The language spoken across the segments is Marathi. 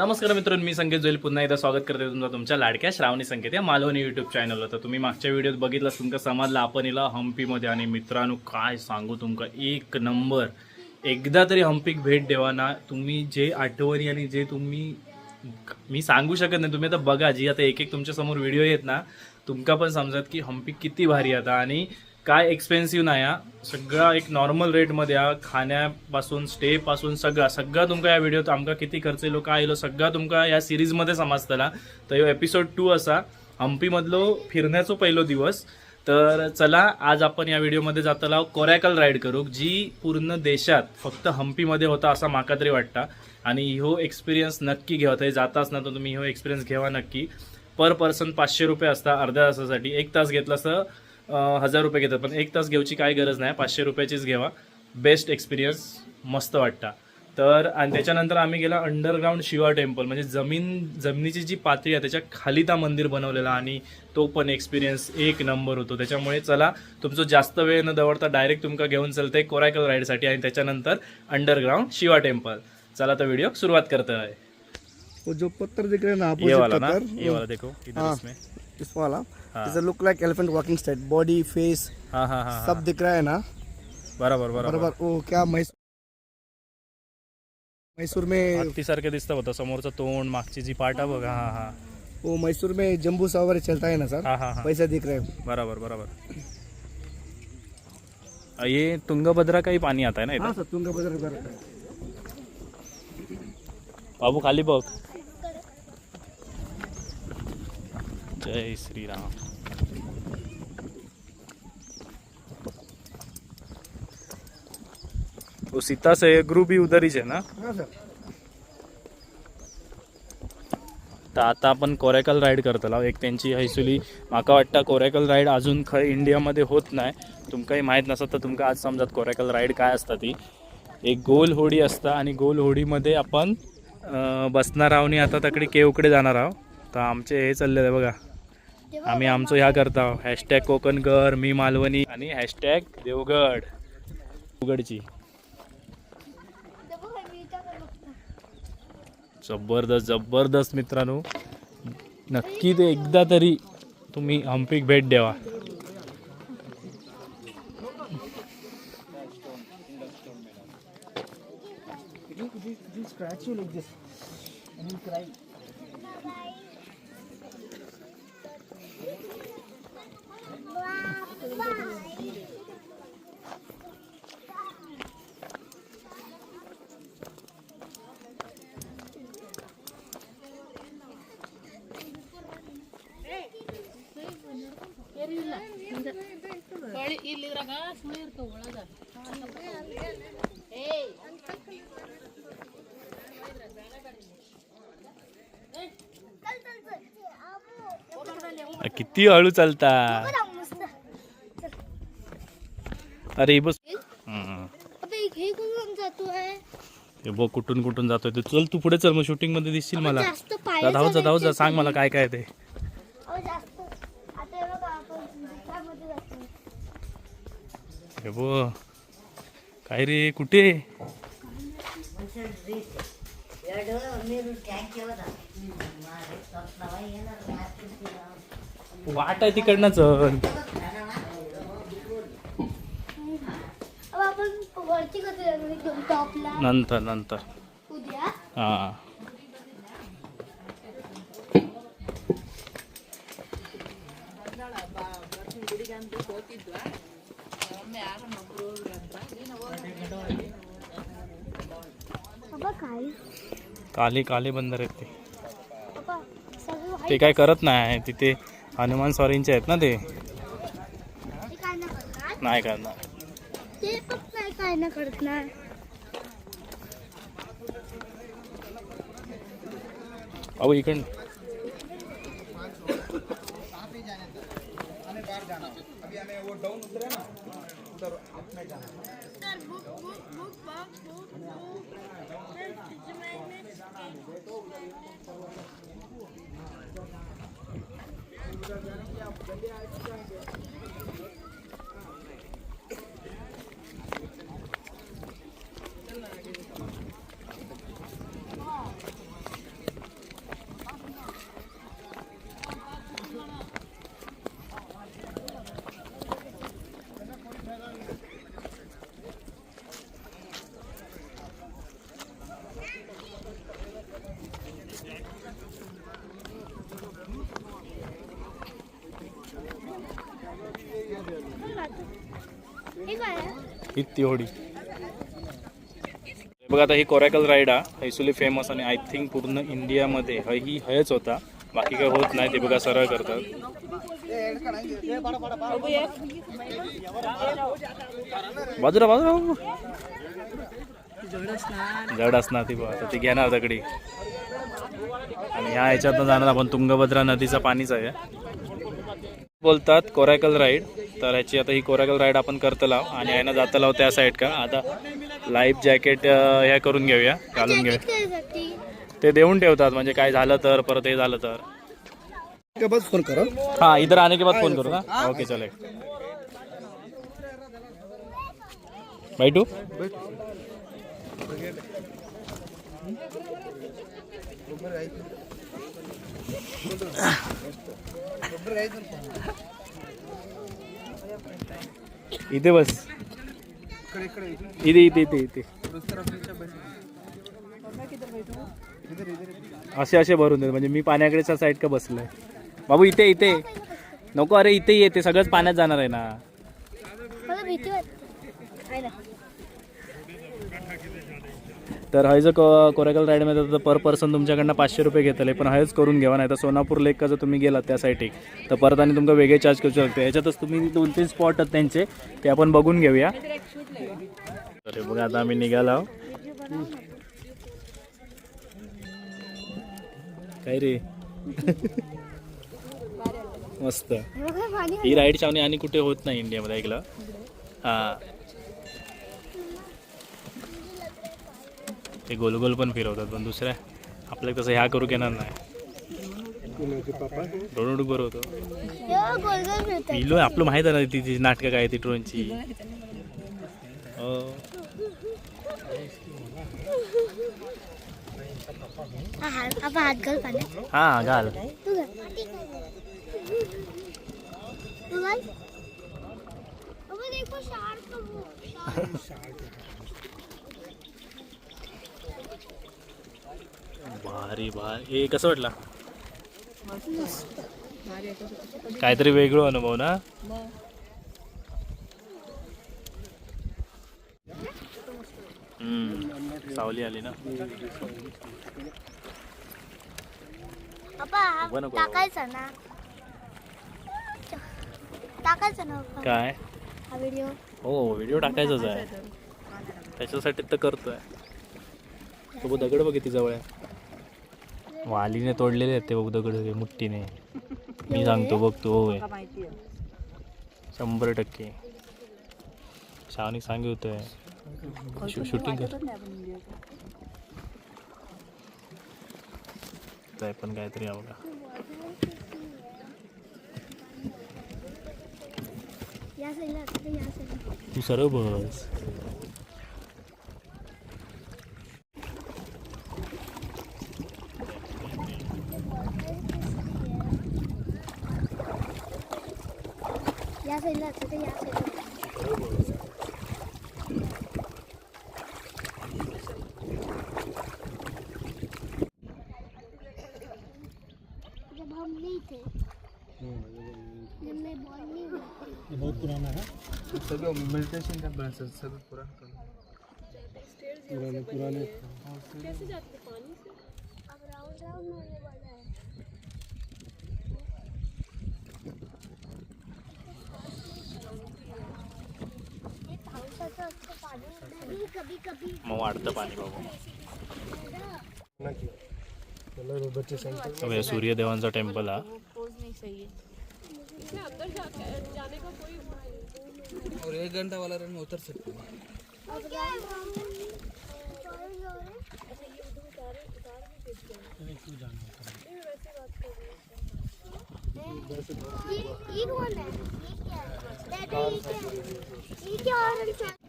नमस्कार मित्रांनो मी संकेत जोईल. पुन्हा एकदा स्वागत करते तुमचं तुमच्या लाडक्या श्रावणी संकेत या मालवणी युट्यूब चॅनलवर तर तुम्ही मागच्या व्हिडिओत बघितलं तुमका समाजला आपण इला हम्पीमध्ये आणि मित्रांनो काय सांगू तुमका एक नंबर. एकदा तरी हम्पीक भेट देवाना ना तुम्ही जे आठवणी आणि जे तुम्ही मी सांगू शकत नाही तुम्ही आता बघा जी आता एक एक तुमच्यासमोर व्हिडिओ येत ना तुमका पण समजत की हम्पी किती भारी आता. आणि काय एक्सपेन्सिव्ह नाही हा. सगळा एक नॉर्मल रेटमध्ये हा. खाण्यापासून स्टे पासून सगळा सगळा तुमका या व्हिडिओत आमका किती खर्च येलो काय येलो सगळा तुमका या सिरीजमध्ये समजतला तर ह्यो एपिसोड टू असा हम्पीमधलो फिरण्याचो पहिलो दिवस. तर चला आज आपण या व्हिडिओमध्ये जाताला कोरॅकल राईड करू जी पूर्ण देशात फक्त हम्पीमध्ये होता असा माका तरी वाटता. आणि ह्यो एक्सपिरियन्स नक्की घेवा थंय जाताच ना तर तुम्ही ह्यो एक्सपिरियन्स घेवा नक्की. पर पर्सन पाचशे रुपये असता अर्ध्या तासासाठी. एक तास घेतला असं हजार रुपये घेतात. पण एक तास घेऊची काय गरज नाही. पाचशे रुपयाचीच घ्यावा बेस्ट एक्सपिरियन्स मस्त वाटता. तर आणि त्याच्यानंतर आम्ही गेला अंडरग्राऊंड शिवा टेम्पल म्हणजे जमीन जमिनीची जी पातळी आहे त्याच्याखाली त्या मंदिर बनवलेला आणि तो पण एक्सपिरियन्स एक नंबर होतो. त्याच्यामुळे चला तुमचं जास्त वेळ न दवडता डायरेक्ट तुमका घेऊन चालतंय कोरायकल राईडसाठी आणि त्याच्यानंतर अंडरग्राऊंड शिवा टेम्पल चला तर व्हिडिओ सुरुवात करतोय. वो जो पत्थर दिख रहे ना ये वाला ना? ये वाला देखो इधर। इसमें. इस वाला. हाँ। Look like elephant walking style body face हाँ हाँ हाँ सब दिख रहा है ना? बरोबर बरोबर. बरोबर. वो क्या मैसूर मैसूर में हत्तीसारखे दिसतं होतं. समोरचं तोंड मागची जी पाटा बघा. हा हा. वो मैसूर में जम्बू सवारी चलता है ना सर? हा हा हा. वैसा दिख रहा है। बरोबर ये तुंगभद्रा काही पाणी आता है ना हाँ सर है बाबू खाली बघ. जय श्रीराम. वो सीता से गुरु भी उधर ही है ना? हाँ सर. तर आता आपण कोरेकल राईड करतला एक त्यांची हैसुली माका वाटतं कोरेकल राईड अजून खंय इंडियामध्ये होत नाही. तुमकाही माहीत नसत तर तुमका आज समजत कोरेकल राईड काय असता ती. एक गोल होडी असता आणि गोल होडीमध्ये आपण बसणार आहोत आणि आता तकडे केवकडे जाणार आहोत. तर आमचे हे चाललेलं आहे बघा. आम्ही आमचं ह्या करता. हॅशटॅग कोकणकर मी मालवणी. आणि हॅशटॅग देवगड. देवगडची. जबरदस्त जबरदस्त मित्रांनो. नक्की ते एकदा तरी तुम्ही हम्पीक भेट द्यावा. scratch you this and you cry ಹೊಳಿ ಇಲ್ಲಿದ್ರಾಗ ಸುಳಿ ಇರ್ತಾವ ಒಳಗ किती हळू चालता अरे बस. हे? कुठून जातोय हे? बघ कुठून कुठून जातोय तू. चल तू पुढे चल मग शूटिंगमध्ये दिसशील मला. जास्त जा, पाय धाव जा सांग मला काय काय ते. हे काय रे कुठे? वाट आहे तिकडनं चल अब आपण वरती कधी जाणार एकदम टॉपला नंतर नंतर. हा. काली काली बंदर आहेत ते. काय करत नाही तिथे हनुमान स्वारींचे आहेत ना ते. नाही करणार. ते पण नाही काय ना करणार? अब वीकंड बाहर जाना अभी हमें वो डाउन उतरे ना उधर अहो इकडं ही बघा आता ही कोरॅकल राईड हा हैसुली फेमस आणि आय थिंक पूर्ण इंडियामध्ये ह- ही हयच होता. बाकी काय होत नाही ते बघा सरळ करतात. बाजूला बाजूला जड असणार ती बघा ती घेणार दगडी. आणि ह्या ह्याच्यातनं जाणार आपण तुंगभद्रा नदीचा पाणीच आहे. बोलतात कोरॅकल राईड. तर ह्याची आता ही कोरॅकल राईड आपण करतलाव आणि आहे ना जातलाव त्या साईड का आता लाईफ जॅकेट ह्या करून घेऊया घालून घेऊया. ते देऊन ठेवतात म्हणजे काय झालं तर परत हे झालं तर. फोन करो. हाँ इधर आने के बाद फोन करो ना ओके चले बैठू इथे बस. इथे इथे इथे इथे. असे असे भरून देत. म्हणजे मी पाण्याकडेच्या साईड का बसलोय. बाबू इथे इथे. नको अरे इथे येते सगळंच पाण्यात जाणार आहे ना मला भीती वाटते आहे ना तर हयच कोरेकल राईडमध्ये तर पर पर्सन तुमच्याकडनं पाचशे रुपये घेतले पण हयच करून घ्यावा नाही तर सोनापूर लेक जर तुम्ही गेलात त्या तर परत आणि तुमका वेगळे चार्ज करू शकते. ह्याच्यातच तुम्ही दोन तीन स्पॉट आहेत त्यांचे ते आपण बघून घेऊया. अरे बघा आता आम्ही निघालो काय रे? मस्त. ही राईड छावणी आणि कुठे होत नाही इंडियामध्ये ऐकलं? हां. ते गोल गोल पण फिरवतात पण दुसऱ्या आपल्याला तसं ह्या करू घेणार नाही. डोळूडूक बरं होतं. आपलं माहीत आहे ना ती ती नाटकं काय ती ड्रोनची हो. हा घाल पाण्यात हां घाल तू घाल तू घाल अबे देखो शार्क वो शार्क भारी भारी. ए कसं वाटला? काहीतरी वेगळं अनुभव ना? सावली आली ना. टाकायचा ना? टाकायचा काय? हा व्हिडिओ हो व्हिडिओ टाकायचाच आहे. त्याच्यासाठी तर करतोय. तो दगड बघ किती जवळ? आहे वालीने तोडलेले आहेत ते बघ दगड हे मुठ्ठीने. मी सांगतो बघ तो होय शंभर टक्के. शावनी सांगितोय शू शूटिंग कर. पण काहीतरी साईडला तू सरळ बस या साईडला असतं या साईडला जब हम नहीं थे जब मैं बॉल नहीं हुई थी सगळं मेडिटेशन का बनायचं सगळं पुराण पुराने पुराने अब राउंड राउंड होने वाला है ये पावसाचं असतं पाणी कभी कभी कभी मग वाढतं पाणी बाबा हे सूर्यदेवांचा टेम्पल हा और एक घंटा वाला रन में उतर सकते हैं ये ये कौन है ये क्या है ये क्या है ऑरेंज है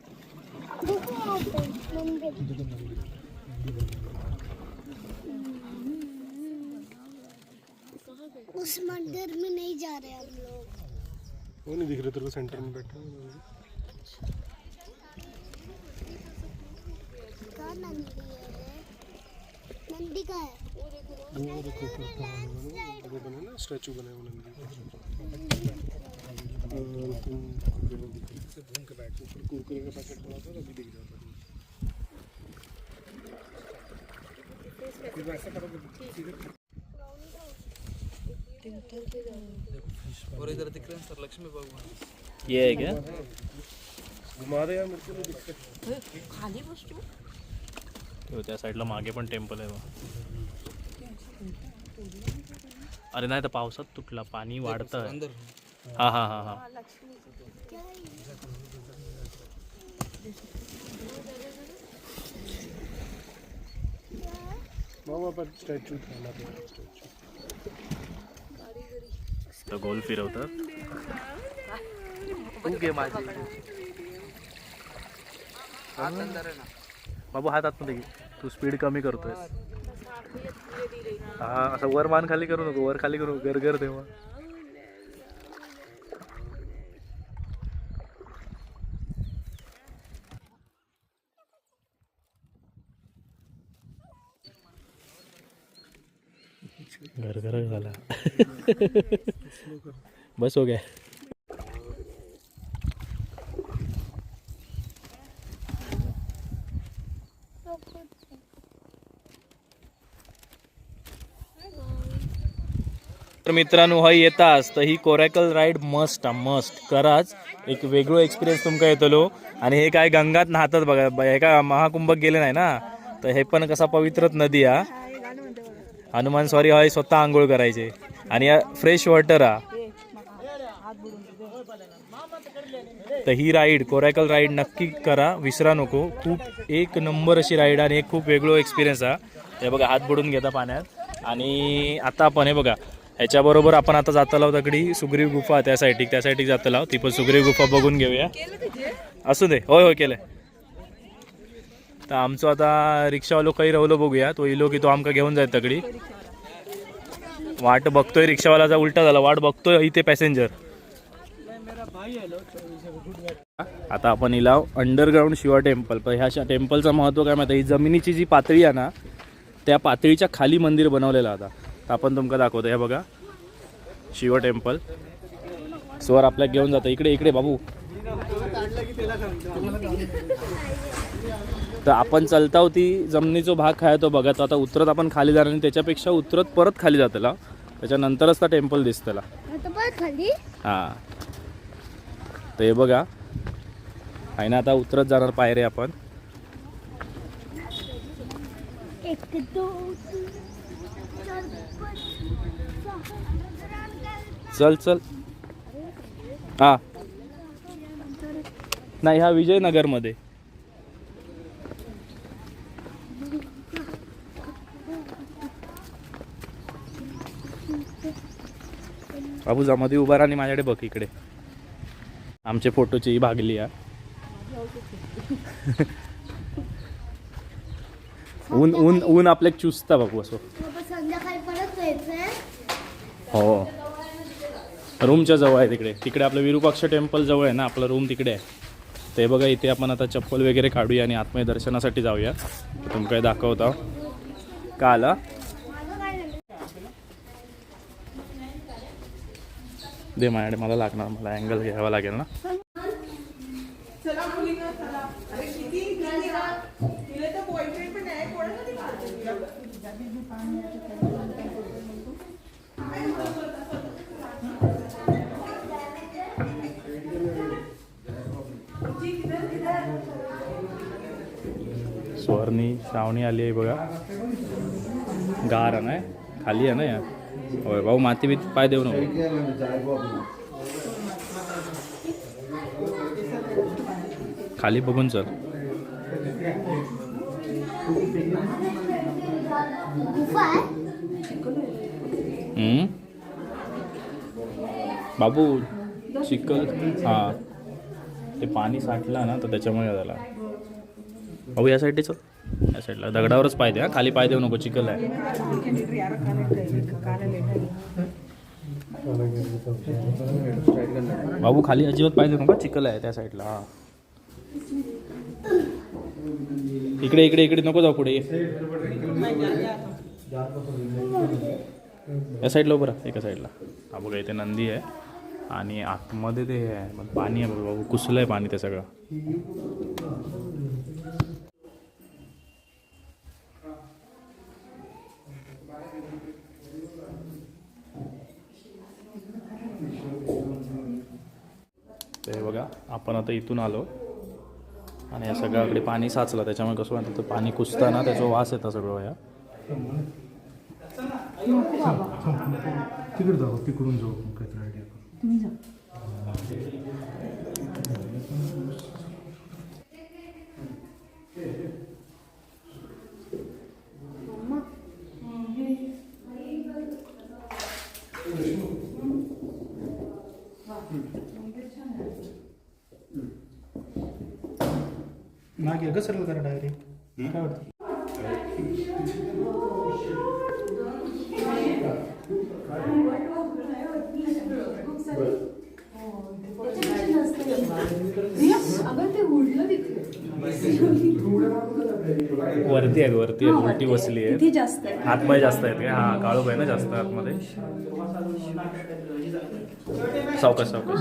उस मंदिर में नहीं जा रहे हम लोग वो नहीं दिख रहे तेरे को सेंटर में बैठा कहाँ नंदी है? नंदी का है वो देखो ऊपर बना ना स्टैचू बना है वो नंदी का। और इधर दिख रहे हैं सर लक्ष्मी भगवान ये आहे क्या तो त्या साईडला मागे पण टेम्पल आहे बा अरे नाही तर पावसात तुटला पाणी वाढतं हा हा हा हा. तर गोल फिरवतात तू. घे माझी हाथ अंदर है ना बाबू हात आतमध्ये घे. तू स्पीड कमी करतोय हा असं वर मान खाली करू नको. वर खाली करू गर गर तेव्हा. बस हो गया। तर मित्रांनो हय येताच तर ही कोरॅकल राईड मस्ट आ मस्ट. कराच एक वेगळो एक्सपिरियन्स तुमका येतलो. आणि हे काय गंगात न्हातात बघा हे काय महाकुंभक गेले नाही ना? तर हे पण कसा पवित्रच नदी हा. हनुमान सॉरी हय स्वतः आंघोळ करायचे. आणि या फ्रेश वॉटर हा तर ही राईड कोरायकल राईड नक्की करा विसरा नको. खूप एक नंबर अशी राईड आणि एक खूप वेगळो एक्सपिरियन्स हा हे बघा हात बुडून घेता पाण्यात. आणि आता आपण हे बघा ह्याच्याबरोबर आपण आता जात दगडी तगडी सुग्रीव गुफा त्या साईटिक त्या साईटिक जात लाव ती पण सुग्रीव गुफा बघून घेऊया. असू दे होय होय केलं तर आमचं आता रिक्षावालो काही राहिलो बघूया. तो इलो की तो आमका घेऊन जाय तगडी वाट बघतोय रिक्षावालाचा उलटा झाला वाट बघतोय इथे पॅसेंजर. आता आपण इला अंडरग्राऊंड शिवा टेम्पल पण ह्या टेम्पलचं महत्त्व काय माहिती ही जमिनीची जी पातळी आहे ना त्या पातळीच्या खाली मंदिर बनवलेलं आता. तर आपण तुमका दाखवतो हे बघा. शिव टेम्पल स्वर आपल्या घेऊन जातं इकडे इकडे बाबू. तर आपण चलता होती जमिनीचा भाग खाय तो बघा. तो आता उतरत आपण खाली जाणार आणि त्याच्यापेक्षा उतरत परत खाली जातला त्याच्यानंतरच त्या टेम्पल दिसतला हां. तर हे बघा. आहे ना आता उतरत जाणार पायरे आपण. चल चल. हां. नाही हा विजयनगरमध्ये. बाबू जमध्ये उभा राहा आणि माझ्याकडे बघ इकडे. आमचे फोटोची भागली हा ऊन ऊन ऊन आपल्याक चुसता बाबू असं हो. रूमच्या जवळ आहे तिकडे. तिकडे आपलं विरूपाक्ष टेम्पल जवळ आहे ना आपलं रूम तिकडे आहे. ते बघा इथे आपण आता चप्पल वगैरे काढूया आणि आत्मय दर्शनासाठी जाऊया. तुम्ही काय दाखवता? का आला माझं काय झालं दे माझ्याकडे मला लागणार मला अँगल घ्यावा लागेल ना. स्वर्णी श्रावणी आली आहे बघा. गार आहे ना खाली आहे ना या होय भाऊ माती बी पाय देऊ नको. खाली बघून चल. हम्म? बाबू चिकल हां. ते पाणी साठलं ना तर त्याच्यामुळे झाला. अहो या साईडच या साईडला दगडावरच पाय द्या. खाली पाय देऊ नको चिखल आहे. बाबू खाली अजिबात पाय देऊ नका. चिखल आहे त्या साईडला हा. इकडे इकडे इकडे. नको जाऊ पुढे. या साईडला उभं राहा. एका साईडला हा बघा इथे नंदी आहे. आणि आतमध्ये ते हे आहे. मग पाणी आहे बाबू. कुसलं आहे पाणी ते सगळं ते बघा आपण आता इथून आलो. आणि या सगळ्याकडे पाणी साचलं. त्याच्यामुळे कसं म्हणतात ते पाणी कुसताना त्याचा वास येतं सगळं या. तिकडे जाऊ तिकडून जाऊ काहीतरी आयडिया करू मागे घसरलं करा डायरेक्ट काय वाटतं? वरती आहेत वरती आहेत उलटी बसली आहे जास्त आहे हातपाय जास्त आहेत का हा काळू आहे ना जास्त आतमध्ये. सावकाश सावकाश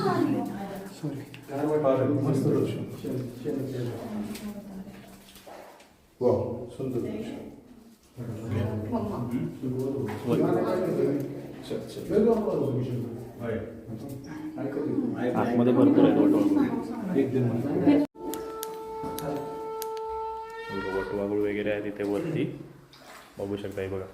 आतमध्ये भरपूर आहेत वटवागुळ वटवागुळ वगैरे आहे तिथे वरती बघू शकता हे बघा